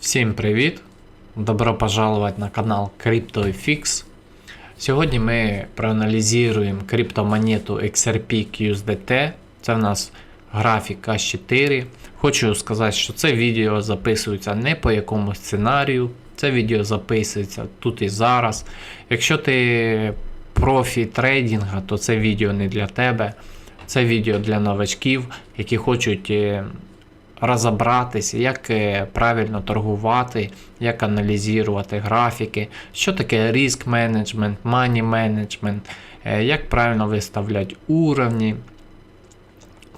Всім привіт! Добро пожаловать на канал CryptoFix. Сьогодні ми проаналізуємо криптомонету XRP QSDT. Це в нас графік H4. Хочу сказати, що це відео записується не по якомусь сценарію. Це відео записується тут і зараз. Якщо ти профі трейдинга, то це відео не для тебе. Це відео для новачків, які хочуть е, розібратися, як е, правильно торгувати, як аналізувати графіки, що таке риск менеджмент, мані менеджмент, е, як правильно виставляти уровні.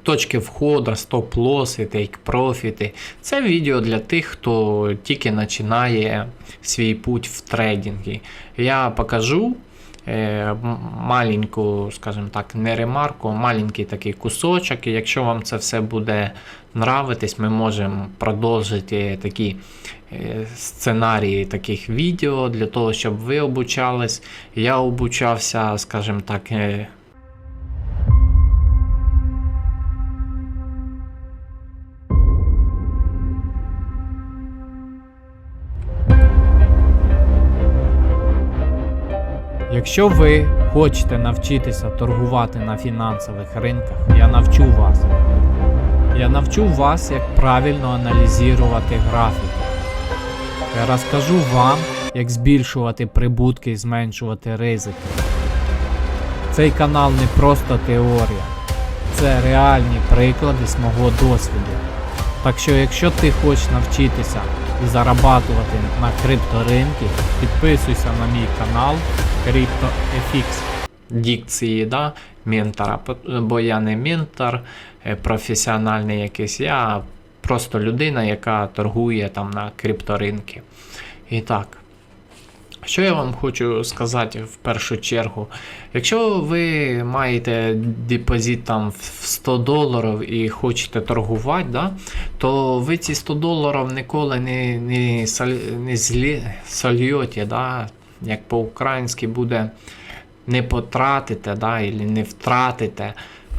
Точки входу, стоп-лоси, тейк-профіти. Це відео для тих, хто тільки починає свій путь в трейдингі. Я покажу маленьку, скажімо так, не ремарку, маленький такий кусочок. І якщо вам це все буде нравитись, ми можемо продовжити такі е, сценарії таких відео для того, щоб ви обучались. Я обучався, скажімо так. Якщо ви хочете навчитися торгувати на фінансових ринках, я навчу вас. Я навчу вас, як правильно аналізувати графіки. Я розкажу вам, як збільшувати прибутки і зменшувати ризики. Цей канал не просто теорія, це реальні приклади з мого досвіду. Так що, якщо ти хочеш навчитися і зарабатувати на крипторинки, підписуйся на мій канал CryptoFX. дикції да, ментора, бо я не ментор, е, професіональний якийсь, я просто людина, яка торгує там на крипторинки. І так. Що я вам хочу сказати в першу чергу? Якщо ви маєте депозит там в 100 доларів і хочете торгувати, да, то ви ці 100 доларів ніколи не, не, соль- не злі, да, як по-українськи буде не потратите, да, или не втратите,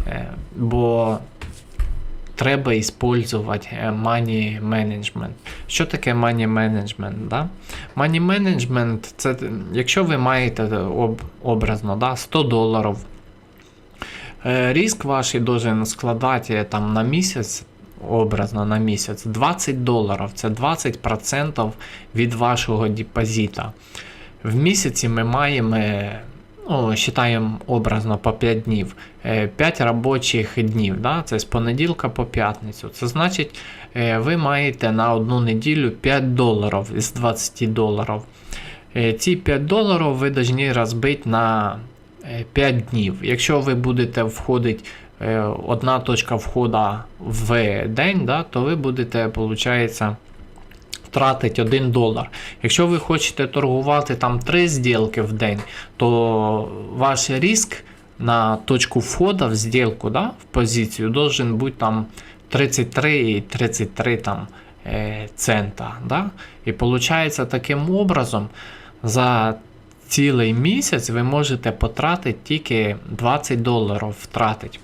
е, бо треба використовувати е, money management. Що таке money management? Да? Money management це якщо ви маєте об, образно да, 100 доларів, е, риск ваш должен складати там на місяць. Образно на місяць 20 доларів це 20% від вашого депозита. В місяці ми маємо, е, ну, вважаємо образно по 5 днів, 5 робочих днів. Да? Це з понеділка по п'ятницю. Це значить, е, ви маєте на одну неділю 5 доларів із 20 доларів. Е, Ці 5 доларів ви повинні розбити на е, 5 днів. Якщо ви будете входити е, одна точка входу в день, да, то ви будете, виходить, тратить 1 долар. Якщо ви хочете торгувати там 3 зділки в день, то ваш риск на точку входу в зділку, да, в позицію, должен бути там 33 і 33 там, е, цента. Да? І виходить таким образом за цілий місяць ви можете потратити тільки 20 доларів втратити.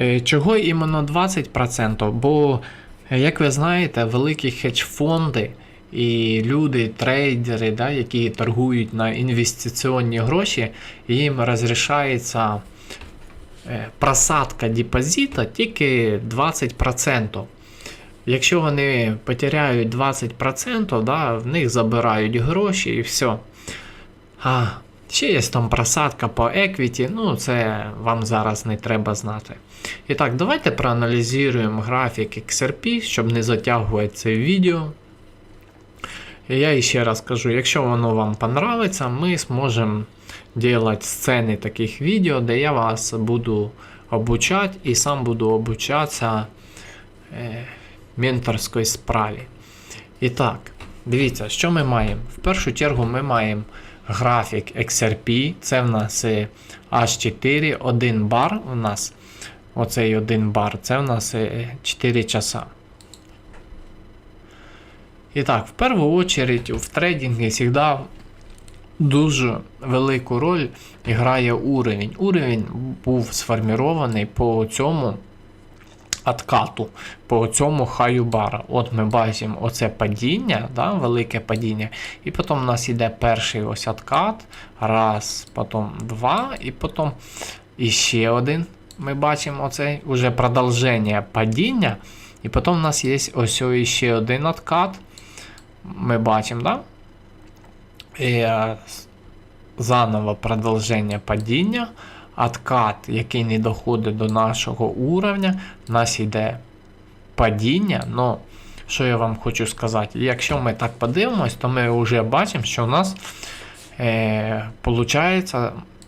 Е, Чого іменно 20%? Бо, як ви знаєте, великі хедж-фонди і люди, трейдери, да, які торгують на інвестиційні гроші, їм розрішається е, просадка депозита тільки 20%. Якщо вони потеряють 20%, да, в них забирають гроші і все. А, ще є там просадка по equity, ну це вам зараз не треба знати. І так, давайте проаналізуємо графік XRP, щоб не затягувати це відео. І я ще раз кажу, якщо воно вам понравиться, ми зможемо делать сцени таких відео, де я вас буду обучати і сам буду обучатися е, менторської справі. І так, дивіться, що ми маємо? В першу чергу ми маємо графік XRP, це в нас е, H4, 1 бар у нас. Оцей 1 бар, це в нас е, 4 часа. І так, в першу чергу в трейдингі завжди дуже велику роль грає уровень. Уровень був сформований по цьому откату по цьому хаю бара. От ми бачимо оце падіння, да, велике падіння. І потім у нас йде перший ось откат, раз, потім два, і потім іще один. Ми бачимо оцей уже продовження падіння. І потім у нас є ось ще один откат. Ми бачимо, да? І, е, заново продовження падіння, откат, який не доходить до нашого уровня, у нас йде падіння. Ну, що я вам хочу сказати? Якщо ми так подивимось, то ми вже бачимо, що у нас е, виходить,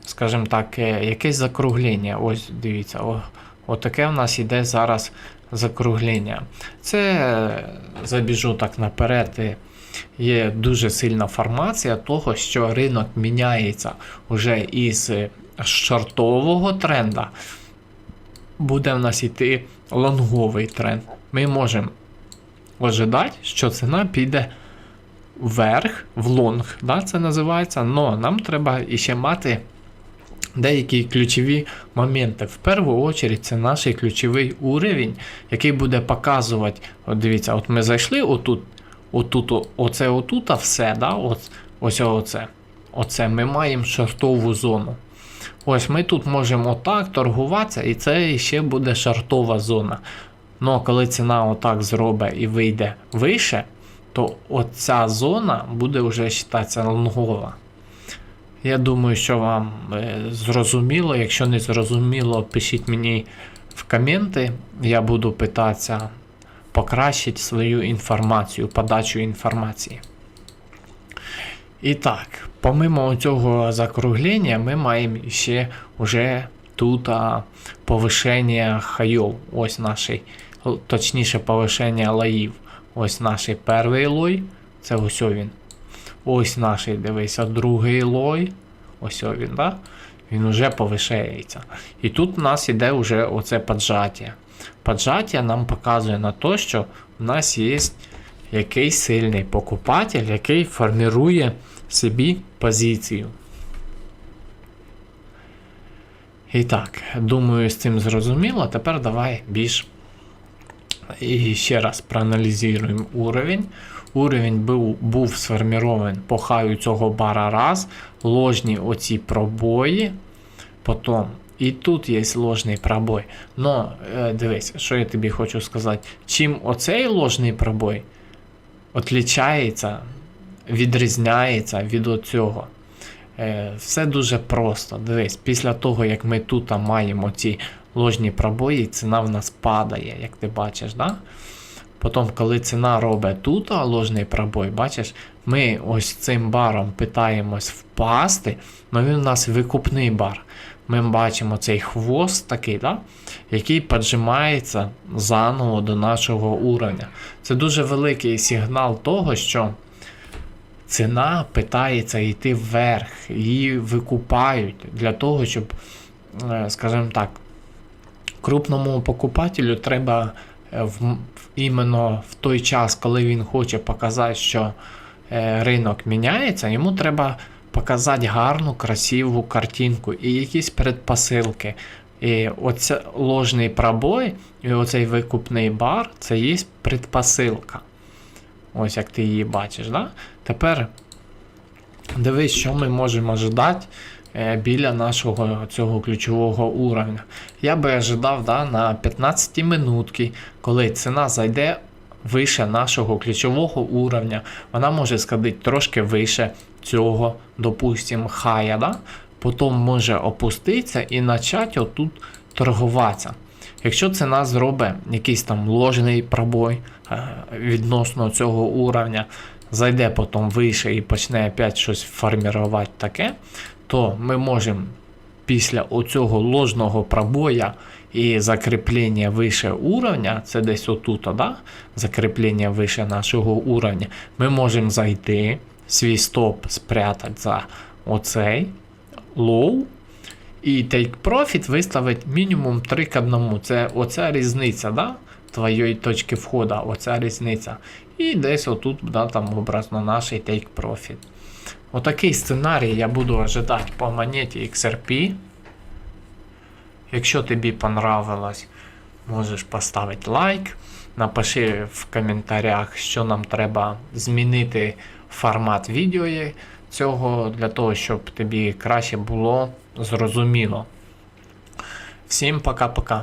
скажімо так, е, якесь закруглення. Ось дивіться, о, отаке у нас йде зараз закруглення. Це е, забіжу так наперед. е, Є дуже сильна формація того, що ринок міняється вже із шортового тренда. Буде в нас йти лонговий тренд. Ми можемо ожидати, що ціна піде вверх, в лонг, да, це називається. Но нам треба іще мати деякі ключові моменти. В першу чергу це наш ключовий уровень, який буде показувати. От дивіться, от ми зайшли отут, отут, оце отут, а все, да, от, ось оце. Оце ми маємо шортову зону. Ось ми тут можемо отак торгуватися, і це ще буде шортова зона. Ну, а коли ціна отак зробить і вийде вище, то оця зона буде вже вважатися лонгова. Я думаю, що вам е, зрозуміло. Якщо не зрозуміло, пишіть мені в коменти. Я буду питатися покращити свою інформацію, подачу інформації. І так, помимо цього закруглення, ми маємо ще уже тут повишення хайов. Ось наші, точніше, повишення лоїв. Ось наш перший лой, це ось він. Ось наш, дивися, другий лой. Ось він, да? Він вже повишається. І тут у нас іде вже оце поджаття. Поджаття нам показує на те, що в нас є якийсь сильний покупатель, який формірує собі позицію. І так, думаю, з цим зрозуміло. Тепер давай більш і ще раз проаналізуємо уровень. Уровень був, був сформірований по хаю цього бара раз, ложні оці пробої. Потім, і тут є ложний пробой. Но е, дивись, що я тобі хочу сказати. Чим оцей ложний пробой отлічається, відрізняється від оцього. Е, все дуже просто. Дивись, після того, як ми тут маємо ці ложні пробої, ціна в нас падає, як ти бачиш. Да? Потім, коли ціна робить тут ложний пробой, бачиш, ми ось цим баром питаємось впасти, але він у нас викупний бар. Ми бачимо цей хвост такий, да? який поджимається заново до нашого уровня. Це дуже великий сигнал того, що ціна питається йти вверх, її викупають для того, щоб, е, скажімо так, крупному покупателю треба е, в, іменно в той час, коли він хоче показати, що е, ринок міняється, йому треба показати гарну, красиву картинку і якісь предпосилки. І оце ложний пробой, і оцей викупний бар це є предпосилка. Ось як ти її бачиш. Да? Тепер дивись, що ми можемо ожидати е, біля нашого цього ключового уровня. Я би ожидав да, на 15 минутки, коли ціна зайде вище нашого ключового уровня, вона може сходити трошки вище цього, допустимо, хая. Да? Потім може опуститися і почати отут торгуватися. Якщо ціна зробить якийсь там ложний пробой е, відносно цього уровня, зайде потім вище і почне опять щось формувати таке, то ми можемо після оцього ложного пробоя і закріплення вище уровня, це десь отут, да? закріплення вище нашого уровня, ми можемо зайти, свій стоп спрятати за оцей лоу, і take profit виставить мінімум 3 к 1. Це оця різниця, да? твоєї точки входу, оця різниця. І десь отут, да, там образно наш take profit. Отакий сценарій я буду ожидати по монеті XRP. Якщо тобі понравилось, можеш поставити лайк, напиши в коментарях, що нам треба змінити формат відео цього для того, щоб тобі краще було зрозуміло. Всім пока-пока.